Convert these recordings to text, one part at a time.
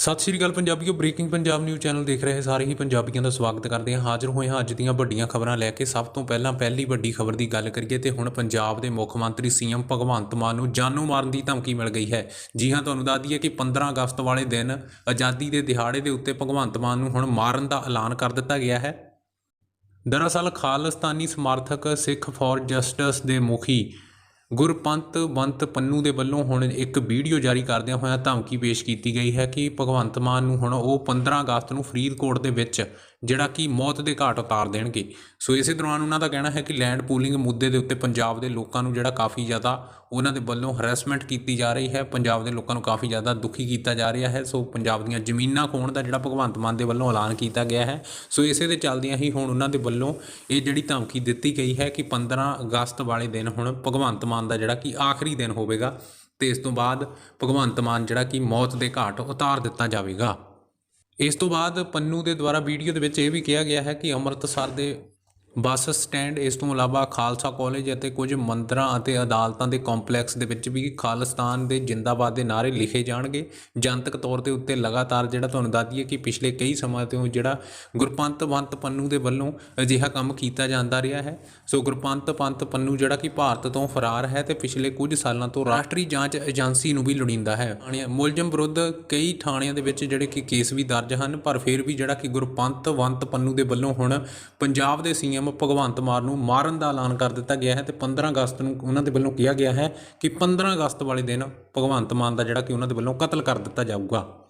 ਸਤਿ ਸ਼੍ਰੀ ਅਕਾਲ ਪੰਜਾਬੀਓ, ਬ੍ਰੇਕਿੰਗ ਪੰਜਾਬ ਨਿਊਜ਼ ਚੈਨਲ ਦੇਖ ਰਹੇ ਸਾਰੇ ਹੀ ਪੰਜਾਬੀਆਂ ਦਾ ਸਵਾਗਤ ਕਰਦੇ ਹਾਂ। ਹਾਜ਼ਰ ਹੋਏ ਹਾਂ ਅੱਜ ਦੀਆਂ ਵੱਡੀਆਂ ਖਬਰਾਂ ਲੈ ਕੇ। ਸਭ ਤੋਂ ਪਹਿਲਾਂ ਪਹਿਲੀ ਵੱਡੀ ਖਬਰ ਦੀ ਗੱਲ ਕਰੀਏ ਤੇ ਹੁਣ ਪੰਜਾਬ ਦੇ ਮੁੱਖ ਮੰਤਰੀ ਸੀਐਮ ਭਗਵੰਤ ਮਾਨ ਨੂੰ ਜਾਨੋਂ ਮਾਰਨ ਦੀ ਧਮਕੀ ਮਿਲ ਗਈ ਹੈ। ਜੀ ਹਾਂ, ਤੁਹਾਨੂੰ ਦੱਸ ਦਈਏ ਕਿ 15 ਅਗਸਤ ਵਾਲੇ ਦਿਨ ਆਜ਼ਾਦੀ ਦੇ ਦਿਹਾੜੇ ਦੇ ਉੱਤੇ ਭਗਵੰਤ ਮਾਨ ਨੂੰ ਹੁਣ ਮਾਰਨ ਦਾ ਐਲਾਨ ਕਰ ਦਿੱਤਾ ਗਿਆ ਹੈ। ਦਰਅਸਲ ਖਾਲਿਸਤਾਨੀ ਸਮਰਥਕ ਸਿੱਖ ਫॉर ਜਸਟਿਸ ਦੇ ਮੁਖੀ ਗੁਰਪੰਤ ਬੰਤ ਪੰਨੂ ਦੇ ਵੱਲੋਂ ਹੁਣ ਇੱਕ ਵੀਡੀਓ ਜਾਰੀ ਕਰਦਿਆਂ ਹੋਇਆਂ ਧਮਕੀ ਪੇਸ਼ ਕੀਤੀ ਗਈ ਹੈ ਕਿ ਭਗਵੰਤ ਮਾਨ ਨੂੰ ਹੁਣ ਉਹ 15 ਅਗਸਤ ਨੂੰ ਫਰੀਦਕੋਟ ਦੇ ਵਿੱਚ ਜਿਹੜਾ ਕਿ ਮੌਤ ਦੇ ਘਾਟ ਉਤਾਰ ਦੇਣਗੇ। ਸੋ ਇਸੇ ਦੌਰਾਨ ਉਹਨਾਂ ਦਾ ਕਹਿਣਾ ਹੈ ਕਿ ਲੈਂਡ ਪੂਲਿੰਗ ਮੁੱਦੇ ਦੇ ਉੱਤੇ ਪੰਜਾਬ ਦੇ ਲੋਕਾਂ ਨੂੰ ਜਿਹੜਾ ਕਾਫੀ ਜ਼ਿਆਦਾ ਉਹਨਾਂ ਦੇ ਵੱਲੋਂ ਹਰੈਸਮੈਂਟ ਕੀਤੀ ਜਾ ਰਹੀ ਹੈ, ਪੰਜਾਬ ਦੇ ਲੋਕਾਂ ਨੂੰ ਕਾਫੀ ਜ਼ਿਆਦਾ ਦੁਖੀ ਕੀਤਾ ਜਾ ਰਿਹਾ ਹੈ। ਸੋ ਪੰਜਾਬ ਦੀਆਂ ਜ਼ਮੀਨਾਂ ਖੋਣ ਦਾ ਜਿਹੜਾ ਭਗਵੰਤ ਮਾਨ ਦੇ ਵੱਲੋਂ ਐਲਾਨ ਕੀਤਾ ਗਿਆ ਹੈ। ਸੋ ਇਸੇ ਦੇ ਚੱਲਦਿਆਂ ਹੀ ਹੁਣ ਉਹਨਾਂ ਦੇ ਵੱਲੋਂ ਇਹ ਜਿਹੜੀ ਧਮਕੀ ਦਿੱਤੀ ਗਈ ਹੈ ਕਿ 15 ਅਗਸਤ ਵਾਲੇ ਦਿਨ ਹੁਣ ਭਗਵੰਤ ਮਾਨ ਦਾ ਜਿਹੜਾ ਕਿ ਆਖਰੀ ਦਿਨ ਹੋਵੇਗਾ ਤੇ ਇਸ ਤੋਂ ਬਾਅਦ ਭਗਵੰਤ ਮਾਨ ਜਿਹੜਾ ਕਿ ਮੌਤ ਦੇ ਘਾਟ ਉਤਾਰ ਦਿੱਤਾ ਜਾਵੇਗਾ। ਇਸ ਤੋਂ ਬਾਅਦ ਪੰਨੂ ਦੇ ਦੁਆਰਾ ਵੀਡੀਓ ਦੇ ਵਿੱਚ ਇਹ ਵੀ ਕਿਹਾ ਗਿਆ ਹੈ ਕਿ ਅੰਮ੍ਰਿਤਸਰ ਦੇ ਬੱਸ ਸਟੈਂਡ ਇਸ ਤੋਂ ਇਲਾਵਾ ਖਾਲਸਾ ਕਾਲਜ ਅਤੇ ਕੁਝ ਮੰਦਰਾਂ ਅਤੇ ਅਦਾਲਤਾਂ ਦੇ ਕੰਪਲੈਕਸ ਦੇ ਵਿੱਚ ਵੀ ਖਾਲਿਸਤਾਨ ਦੇ ਜਿੰਦਾਬਾਦ ਦੇ ਨਾਅਰੇ ਲਿਖੇ ਜਾਣਗੇ। ਜਨਤਕ ਤੌਰ ਦੇ ਉੱਤੇ ਲਗਾਤਾਰ ਜਿਹੜਾ ਤੁਹਾਨੂੰ ਦੱਸ ਦਈਏ ਕਿ ਪਿਛਲੇ ਕਈ ਸਮਾਂ ਤੋਂ ਜਿਹੜਾ ਗੁਰਪੰਤ ਬੰਤ ਪੰਨੂ ਦੇ ਵੱਲੋਂ ਅਜਿਹਾ ਕੰਮ ਕੀਤਾ ਜਾਂਦਾ ਰਿਹਾ ਹੈ। ਸੋ ਗੁਰਪੰਤ ਪੰਤ ਪੰਨੂ ਜਿਹੜਾ ਕਿ ਭਾਰਤ ਤੋਂ ਫਰਾਰ ਹੈ ਤੇ ਪਿਛਲੇ ਕੁਝ ਸਾਲਾਂ ਤੋਂ ਰਾਸ਼ਟਰੀ ਜਾਂਚ ਏਜੰਸੀ ਨੂੰ ਵੀ ਲੋੜੀਂਦਾ ਹੈ। ਮੁਲਜ਼ਮ ਵਿਰੁੱਧ ਕਈ ਥਾਣਿਆਂ ਦੇ ਵਿੱਚ ਜਿਹੜੇ ਕਿ ਕੇਸ ਵੀ ਦਰਜ ਹਨ, ਪਰ ਫਿਰ ਵੀ ਜਿਹੜਾ ਕਿ ਗੁਰਪੰਤ ਬੰਤ ਪੰਨੂ ਦੇ ਵੱਲੋਂ ਹੁਣ ਪੰਜਾਬ ਦੇ ਸੀਐਮ ਭਗਵੰਤ ਮਾਨ ਨੂੰ ਮਾਰਨ ਦਾ ਐਲਾਨ ਕਰ ਦਿੱਤਾ ਗਿਆ ਹੈ ਤੇ 15 ਅਗਸਤ ਨੂੰ ਉਹਨਾਂ ਦੇ ਵੱਲੋਂ ਕਿਹਾ ਗਿਆ ਹੈ ਕਿ 15 ਅਗਸਤ ਵਾਲੇ ਦਿਨ ਭਗਵੰਤ ਮਾਨ ਦਾ ਜਿਹੜਾ ਕਿ ਉਹਨਾਂ ਦੇ ਵੱਲੋਂ ਕਤਲ ਕਰ ਦਿੱਤਾ ਜਾਊਗਾ।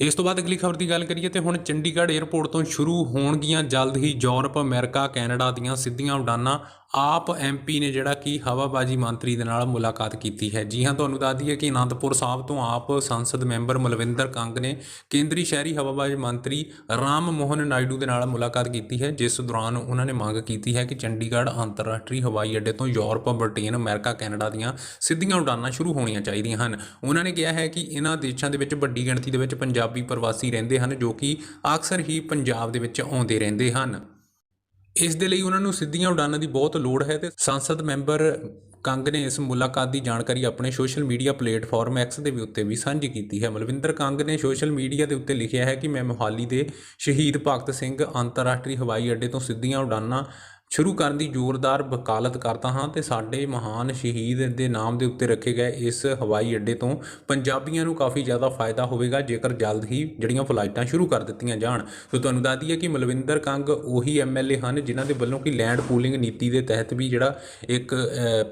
ਇਸ ਤੋਂ ਬਾਅਦ ਅਗਲੀ ਖਬਰ ਦੀ ਗੱਲ ਕਰੀਏ ਤੇ ਹੁਣ ਚੰਡੀਗੜ੍ਹ 에ਅਰਪੋਰਟ ਤੋਂ ਸ਼ੁਰੂ ਹੋਣਗੀਆਂ ਜਲਦ ਹੀ ਯੂਰਪ, ਅਮਰੀਕਾ, ਕੈਨੇਡਾ ਦੀਆਂ ਸਿੱਧੀਆਂ ਉਡਾਨਾਂ ਆਪ ਐਮਪੀ ਨੇ ਜਿਹੜਾ ਕਿ ਹਵਾਬਾਜੀ ਮੰਤਰੀ ਦੇ ਨਾਲ ਮੁਲਾਕਾਤ ਕੀਤੀ ਹੈ। ਜੀ ਹਾਂ, ਤੁਹਾਨੂੰ ਦੱਸ ਦਈਏ ਕਿ ਅਨੰਦਪੁਰ ਸਾਹਿਬ ਤੋਂ ਆਪ ਸੰਸਦ ਮੈਂਬਰ ਮਲਵਿੰਦਰ ਕੰਗ ਨੇ ਕੇਂਦਰੀ ਸ਼ਹਿਰੀ ਹਵਾਬਾਜੀ ਮੰਤਰੀ ਰਾਮ ਮੋਹਨ ਨਾਇਡੂ ਦੇ ਨਾਲ ਮੁਲਾਕਾਤ ਕੀਤੀ ਹੈ, ਜਿਸ ਦੌਰਾਨ ਉਹਨਾਂ ਨੇ ਮੰਗ ਕੀਤੀ ਹੈ ਕਿ ਚੰਡੀਗੜ੍ਹ ਅੰਤਰਰਾਸ਼ਟਰੀ ਹਵਾਈ ਅੱਡੇ ਤੋਂ ਯੂਰਪ, ਬ੍ਰਿਟੇਨ, ਅਮਰੀਕਾ, ਕੈਨੇਡਾ ਦੀਆਂ ਸਿੱਧੀਆਂ ਉਡਾਨਾਂ ਸ਼ੁਰੂ ਹੋਣੀਆਂ ਚਾਹੀਦੀਆਂ ਹਨ। ਉਹਨਾਂ ਨੇ ਕਿਹਾ ਹੈ ਕਿ ਇਹਨਾਂ ਦੇਸ਼ਾਂ ਦੇ ਵਿੱਚ ਵੱਡੀ ਗਿਣਤੀ ਦੇ ਵਿੱਚ ਪੰਜਾਬੀ ਪ੍ਰਵਾਸੀ ਰਹਿੰਦੇ ਹਨ, ਜੋ ਕਿ ਅਕਸਰ ਹੀ ਪੰਜਾਬ ਦੇ ਵਿੱਚ ਆਉਂਦੇ ਰਹਿੰਦੇ ਹਨ। ਇਸ ਦੇ ਲਈ ਉਹਨਾਂ ਨੂੰ ਸਿੱਧੀਆਂ ਉਡਾਨਾਂ ਦੀ ਬਹੁਤ ਲੋੜ ਹੈ ਤੇ ਸੰਸਦ ਮੈਂਬਰ ਕੰਗ ਨੇ ਇਸ ਮੁਲਾਕਾਤ ਦੀ ਜਾਣਕਾਰੀ ਆਪਣੇ ਸੋਸ਼ਲ ਮੀਡੀਆ ਪਲੇਟਫਾਰਮ ਐਕਸ ਦੇ ਵੀ ਉੱਤੇ ਵੀ ਸਾਂਝੀ ਕੀਤੀ ਹੈ। ਮਲਵਿੰਦਰ ਕੰਗ ਨੇ ਸੋਸ਼ਲ ਮੀਡੀਆ ਦੇ ਉੱਤੇ ਲਿਖਿਆ ਹੈ ਕਿ ਮੈਂ ਮੋਹਾਲੀ ਦੇ ਸ਼ਹੀਦ ਭਗਤ ਸਿੰਘ ਅੰਤਰਰਾਸ਼ਟਰੀ ਹਵਾਈ ਅੱਡੇ ਤੋਂ ਸਿੱਧੀਆਂ ਉਡਾਨਾਂ ਸ਼ੁਰੂ ਕਰਨ ਦੀ ਜ਼ੋਰਦਾਰ ਵਕਾਲਤ ਕਰਦਾ ਹਾਂ ਤੇ ਸਾਡੇ ਮਹਾਨ ਸ਼ਹੀਦ ਦੇ ਨਾਮ ਦੇ ਉੱਤੇ ਰੱਖੇ ਗਏ ਇਸ ਹਵਾਈ ਅੱਡੇ ਤੋਂ ਪੰਜਾਬੀਆਂ ਨੂੰ ਕਾਫੀ ਜ਼ਿਆਦਾ ਫਾਇਦਾ ਹੋਵੇਗਾ ਜੇਕਰ ਜਲਦ ਹੀ ਜਿਹੜੀਆਂ ਫਲਾਈਟਾਂ ਸ਼ੁਰੂ ਕਰ ਦਿੱਤੀਆਂ ਜਾਣ। ਸੋ ਤੁਹਾਨੂੰ ਦੱਸ ਦਈਏ ਕਿ ਮਲਵਿੰਦਰ ਕੰਗ ਉਹੀ ਐਮਐਲਏ ਹਨ ਜਿਨ੍ਹਾਂ ਦੇ ਵੱਲੋਂ ਕਿ ਲੈਂਡ ਪੂਲਿੰਗ ਨੀਤੀ ਦੇ ਤਹਿਤ ਵੀ ਜਿਹੜਾ ਇੱਕ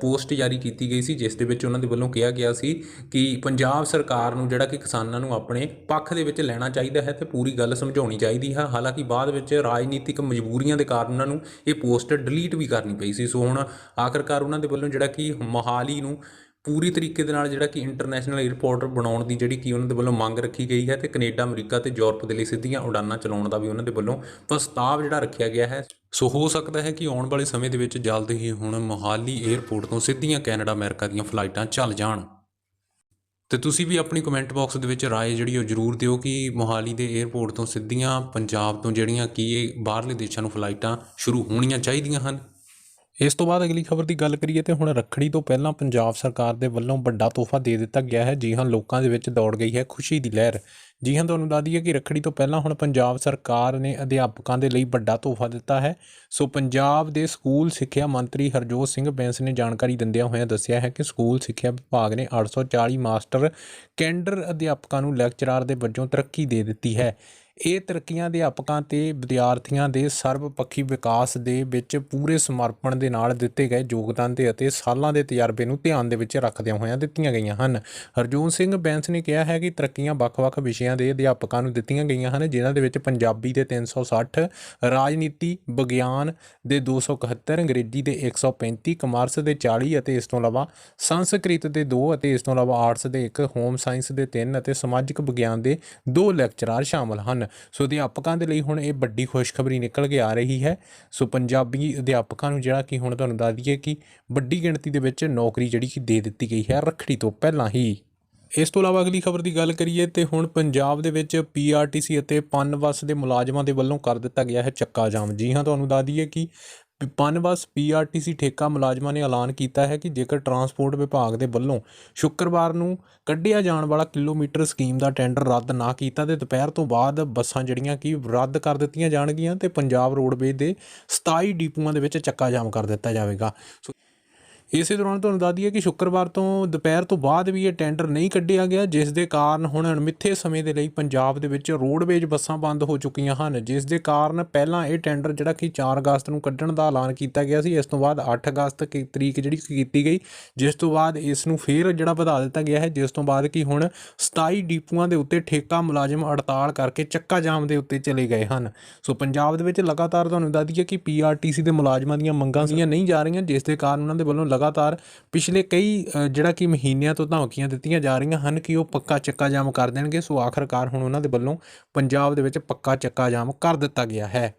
ਪੋਸਟ ਜਾਰੀ ਕੀਤੀ ਗਈ ਸੀ, ਜਿਸ ਦੇ ਵਿੱਚ ਉਹਨਾਂ ਦੇ ਵੱਲੋਂ ਕਿਹਾ ਗਿਆ ਸੀ ਕਿ ਪੰਜਾਬ ਸਰਕਾਰ ਨੂੰ ਜਿਹੜਾ ਕਿ ਕਿਸਾਨਾਂ ਨੂੰ ਆਪਣੇ ਪੱਖ ਦੇ ਵਿੱਚ ਲੈਣਾ ਚਾਹੀਦਾ ਹੈ ਤੇ ਪੂਰੀ ਗੱਲ ਸਮਝਾਉਣੀ ਚਾਹੀਦੀ ਹੈ। ਹਾਲਾਂਕਿ ਬਾਅਦ ਵਿੱਚ ਰਾਜਨੀਤਿਕ ਮਜਬੂਰੀਆਂ ਦੇ ਕਾਰਨ ਉਹਨਾਂ ਨੂੰ ਇਹ ਪੋਸਟ ਡਿਲੀਟ ਵੀ ਕਰਨੀ ਪਈ ਸੀ। ਸੋ ਹੁਣ ਆਖਰਕਾਰ ਉਹਨਾਂ ਦੇ ਵੱਲੋਂ ਜਿਹੜਾ ਕਿ ਮੋਹਾਲੀ ਨੂੰ ਪੂਰੀ ਤਰੀਕੇ ਦੇ ਨਾਲ ਜਿਹੜਾ ਕਿ ਇੰਟਰਨੈਸ਼ਨਲ 에ਅਰਪੋਰਟ ਬਣਾਉਣ ਦੀ ਜਿਹੜੀ ਕਿ ਉਹਨਾਂ ਦੇ ਵੱਲੋਂ ਮੰਗ ਰੱਖੀ ਗਈ ਹੈ ਤੇ ਕੈਨੇਡਾ, ਅਮਰੀਕਾ ਤੇ ਯੂਰਪ ਦੇ ਲਈ ਸਿੱਧੀਆਂ ਉਡਾਨਾਂ ਚਲਾਉਣ ਦਾ ਵੀ ਉਹਨਾਂ ਦੇ ਵੱਲੋਂ ਪ੍ਰਸਤਾਵ ਜਿਹੜਾ ਰੱਖਿਆ ਗਿਆ ਹੈ। ਸੋ ਹੋ ਸਕਦਾ ਹੈ ਕਿ ਆਉਣ ਵਾਲੇ ਸਮੇਂ ਦੇ ਵਿੱਚ ਜਲਦ ਹੀ ਹੁਣ ਮੋਹਾਲੀ 에ਅਰਪੋਰਟ ਤੋਂ ਸਿੱਧੀਆਂ ਕੈਨੇਡਾ, ਅਮਰੀਕਾ ਦੀਆਂ ਫਲਾਈਟਾਂ ਚੱਲ ਜਾਣ। ਅਤੇ ਤੁਸੀਂ ਵੀ ਆਪਣੀ ਕਮੈਂਟ ਬਾਕਸ ਦੇ ਵਿੱਚ ਰਾਏ ਜਿਹੜੀ ਉਹ ਜਰੂਰ ਦਿਓ ਕਿ ਮੋਹਾਲੀ ਦੇ 에ਅਰਪੋਰਟ ਤੋਂ ਸਿੱਧੀਆਂ ਪੰਜਾਬ ਤੋਂ ਜਿਹੜੀਆਂ ਕਿ ਇਹ ਬਾਹਰਲੇ ਦੇਸ਼ਾਂ ਨੂੰ ਫਲਾਈਟਾਂ ਸ਼ੁਰੂ ਹੋਣੀਆਂ ਚਾਹੀਦੀਆਂ ਹਨ। ਇਸ ਤੋਂ ਬਾਅਦ ਅਗਲੀ ਖਬਰ ਦੀ ਗੱਲ ਕਰੀਏ ਤੇ ਹੁਣ ਰੱਖੜੀ ਤੋਂ ਪਹਿਲਾਂ ਪੰਜਾਬ ਸਰਕਾਰ ਦੇ ਵੱਲੋਂ ਵੱਡਾ ਤੋਹਫਾ ਦੇ ਦਿੱਤਾ ਗਿਆ ਹੈ। ਜੀ ਹਾਂ, ਲੋਕਾਂ ਦੇ ਵਿੱਚ ਦੌੜ ਗਈ ਹੈ, ਖੁਸ਼ੀ ਦੀ ਲਹਿਰ। ਜੀ ਹਾਂ, ਤੁਹਾਨੂੰ ਦੱਸ ਦਈਏ ਕਿ ਰੱਖੜੀ ਤੋਂ ਪਹਿਲਾਂ ਹੁਣ ਪੰਜਾਬ ਸਰਕਾਰ ਨੇ ਅਧਿਆਪਕਾਂ ਦੇ ਲਈ ਵੱਡਾ ਤੋਹਫਾ ਦਿੱਤਾ ਹੈ। ਸੋ ਪੰਜਾਬ ਦੇ ਸਕੂਲ ਸਿੱਖਿਆ ਮੰਤਰੀ ਹਰਜੋਤ ਸਿੰਘ ਬੈਂਸ ਨੇ ਜਾਣਕਾਰੀ ਦਿੰਦਿਆਂ ਹੋਇਆਂ ਦੱਸਿਆ ਹੈ ਕਿ ਸਕੂਲ ਸਿੱਖਿਆ ਵਿਭਾਗ ਨੇ 840 ਮਾਸਟਰ ਕੈਂਡਰ ਅਧਿਆਪਕਾਂ ਨੂੰ ਲੈਕਚਰਾਰ ਦੇ ਵਜੋਂ ਤਰੱਕੀ ਦੇ ਦਿੱਤੀ ਹੈ। ਇਹ ਤਰੱਕੀਆਂ ਅਧਿਆਪਕਾਂ ਤੇ ਵਿਦਿਆਰਥੀਆਂ ਦੇ ਸਰਬਪੱਖੀ ਵਿਕਾਸ ਦੇ ਵਿੱਚ ਪੂਰੇ ਸਮਰਪਣ ਦੇ ਨਾਲ ਦਿੱਤੇ ਗਏ ਯੋਗਦਾਨ ਦੇ ਅਤੇ ਸਾਲਾਂ ਦੇ ਤਜਰਬੇ ਨੂੰ ਧਿਆਨ ਦੇ ਵਿੱਚ ਰੱਖਦਿਆਂ ਹੋਇਆਂ ਦਿੱਤੀਆਂ ਗਈਆਂ ਹਨ। ਹਰਜੋਤ ਸਿੰਘ ਬੈਂਸ ਨੇ ਕਿਹਾ ਹੈ ਕਿ ਤਰੱਕੀਆਂ ਵੱਖ-ਵੱਖ ਵਿਸ਼ਿਆਂ ਦੇ ਅਧਿਆਪਕਾਂ ਨੂੰ ਦਿੱਤੀਆਂ ਗਈਆਂ ਹਨ, ਜਿਨ੍ਹਾਂ ਦੇ ਵਿੱਚ ਪੰਜਾਬੀ ਦੇ 360 ਰਾਜਨੀਤੀ, ਵਿਗਿਆਨ ਦੇ 271 ਅੰਗਰੇਜ਼ੀ ਦੇ 135 ਕਮਰਸ ਦੇ 40 ਅਤੇ ਇਸ ਤੋਂ ਇਲਾਵਾ ਸੰਸਕ੍ਰਿਤ ਦੇ 2 ਅਤੇ ਇਸ ਤੋਂ ਇਲਾਵਾ ਆਰਟਸ ਦੇ 1 ਹੋਮ ਸਾਇੰਸ ਦੇ 3 ਅਤੇ ਸਮਾਜਿਕ ਵਿਗਿਆਨ ਦੇ 2 ਲੈਕਚਰਾਰ ਸ਼ਾਮਲ ਹਨ। ਸੋ ਅਧਿਆਪਕਾਂ ਦੇ ਲਈ ਹੁਣ ਇਹ ਵੱਡੀ ਖੁਸ਼ਖਬਰੀ ਨਿਕਲ ਕੇ ਆ ਰਹੀ ਹੈ। ਸੋ ਪੰਜਾਬੀ ਅਧਿਆਪਕਾਂ ਨੂੰ ਜਿਹੜਾ ਕਿ ਹੁਣ ਤੁਹਾਨੂੰ ਦੱਸ ਦਈਏ ਕਿ ਵੱਡੀ ਗਿਣਤੀ ਦੇ ਵਿੱਚ ਨੌਕਰੀ ਜਿਹੜੀ ਕਿ ਦੇ ਦਿੱਤੀ ਗਈ ਹੈ ਰੱਖੜੀ ਤੋਂ ਪਹਿਲਾਂ ਹੀ। ਇਸ ਤੋਂ ਇਲਾਵਾ ਅਗਲੀ ਖਬਰ ਦੀ ਗੱਲ ਕਰੀਏ ਤੇ ਹੁਣ ਪੰਜਾਬ ਦੇ ਵਿੱਚ ਪੀਆਰਟੀਸੀ ਅਤੇ ਪਨਬੱਸ ਦੇ ਮੁਲਾਜ਼ਮਾਂ ਦੇ ਵੱਲੋਂ ਕਰ ਦਿੱਤਾ ਗਿਆ ਹੈ ਚੱਕਾ ਜਾਮ। ਜੀ ਹਾਂ, ਤੁਹਾਨੂੰ ਦੱਸ ਦਈਏ ਕਿ ਪਨਬਸ ਪੀਆਰਟੀਸੀ ਠੇਕਾ ਮੁਲਾਜ਼ਮਾਂ ਨੇ ਐਲਾਨ ਕੀਤਾ ਹੈ ਕਿ ਜੇਕਰ ਟਰਾਂਸਪੋਰਟ ਵਿਭਾਗ ਦੇ ਵੱਲੋਂ ਸ਼ੁੱਕਰਵਾਰ ਨੂੰ ਕੱਢਿਆ ਜਾਣ ਵਾਲਾ ਕਿਲੋਮੀਟਰ ਸਕੀਮ ਦਾ ਟੈਂਡਰ ਰੱਦ ਨਾ ਕੀਤਾ ਤੇ ਦੁਪਹਿਰ ਤੋਂ ਬਾਅਦ ਬੱਸਾਂ ਜਿਹੜੀਆਂ ਕਿ ਰੱਦ ਕਰ ਦਿੱਤੀਆਂ ਜਾਣਗੀਆਂ ਤੇ ਪੰਜਾਬ ਰੋਡਵੇਜ਼ ਦੇ 27 ਡਿਪੂਆਂ ਦੇ ਵਿੱਚ ਚੱਕਾ ਜਾਮ ਕਰ ਦਿੱਤਾ ਜਾਵੇਗਾ। ਸੋ ਇਸੇ ਦੌਰਾਨ ਤੁਹਾਨੂੰ ਦੱਸ ਦਈਏ ਕਿ ਸ਼ੁੱਕਰਵਾਰ ਤੋਂ ਦੁਪਹਿਰ ਤੋਂ ਬਾਅਦ ਵੀ ਇਹ ਟੈਂਡਰ ਨਹੀਂ ਕੱਢਿਆ ਗਿਆ, ਜਿਸ ਦੇ ਕਾਰਨ ਹੁਣ ਅਣਮਿੱਥੇ ਸਮੇਂ ਦੇ ਲਈ ਪੰਜਾਬ ਦੇ ਵਿੱਚ ਰੋਡਵੇਜ ਬੱਸਾਂ ਬੰਦ ਹੋ ਚੁੱਕੀਆਂ ਹਨ, ਜਿਸ ਦੇ ਕਾਰਨ ਪਹਿਲਾਂ ਇਹ ਟੈਂਡਰ ਜਿਹੜਾ ਕਿ 4 ਅਗਸਤ ਨੂੰ ਕੱਢਣ ਦਾ ਐਲਾਨ ਕੀਤਾ ਗਿਆ ਸੀ, ਇਸ ਤੋਂ ਬਾਅਦ 8 ਅਗਸਤ ਕੀ ਤਰੀਕ ਜਿਹੜੀ ਕੀਤੀ ਗਈ, ਜਿਸ ਤੋਂ ਬਾਅਦ ਇਸ ਨੂੰ ਫੇਰ ਜਿਹੜਾ ਵਧਾ ਦਿੱਤਾ ਗਿਆ ਹੈ, ਜਿਸ ਤੋਂ ਬਾਅਦ ਕਿ ਹੁਣ 27 ਡੀਪੂਆਂ ਦੇ ਉੱਤੇ ਠੇਕਾ ਮੁਲਾਜ਼ਮ ਹੜਤਾਲ ਕਰਕੇ ਚੱਕਾ ਜਾਮ ਦੇ ਉੱਤੇ ਚਲੇ ਗਏ ਹਨ। ਸੋ ਪੰਜਾਬ ਦੇ ਵਿੱਚ ਲਗਾਤਾਰ ਤੁਹਾਨੂੰ ਦੱਸ ਦਈਏ ਕਿ ਪੀਆਰਟੀਸੀ ਦੇ ਮੁਲਾਜ਼ਮਾਂ ਦੀਆਂ ਮੰਗਾਂ ਸੀਆਂ ਨਹੀਂ ਜਾ ਰਹੀਆਂ, ਜਿਸ ਦੇ ਕਾਰਨ ਉਹਨਾਂ ਦੇ ਵੱਲੋਂ ਲਗਾਤਾਰ ਪਿਛਲੇ ਕਈ ਜਿਹੜਾ ਕਿ ਮਹੀਨਿਆਂ ਤੋਂ ਧਮਕੀਆਂ ਦਿੱਤੀਆਂ ਜਾ ਰਹੀਆਂ ਹਨ ਕਿ ਉਹ ਪੱਕਾ ਚੱਕਾ ਜਾਮ ਕਰ ਦੇਣਗੇ। ਸੋ ਆਖਰਕਾਰ ਹੁਣ ਉਹਨਾਂ ਦੇ ਵੱਲੋਂ ਪੰਜਾਬ ਦੇ ਵਿੱਚ ਪੱਕਾ ਚੱਕਾ ਜਾਮ ਕਰ ਦਿੱਤਾ ਗਿਆ ਹੈ।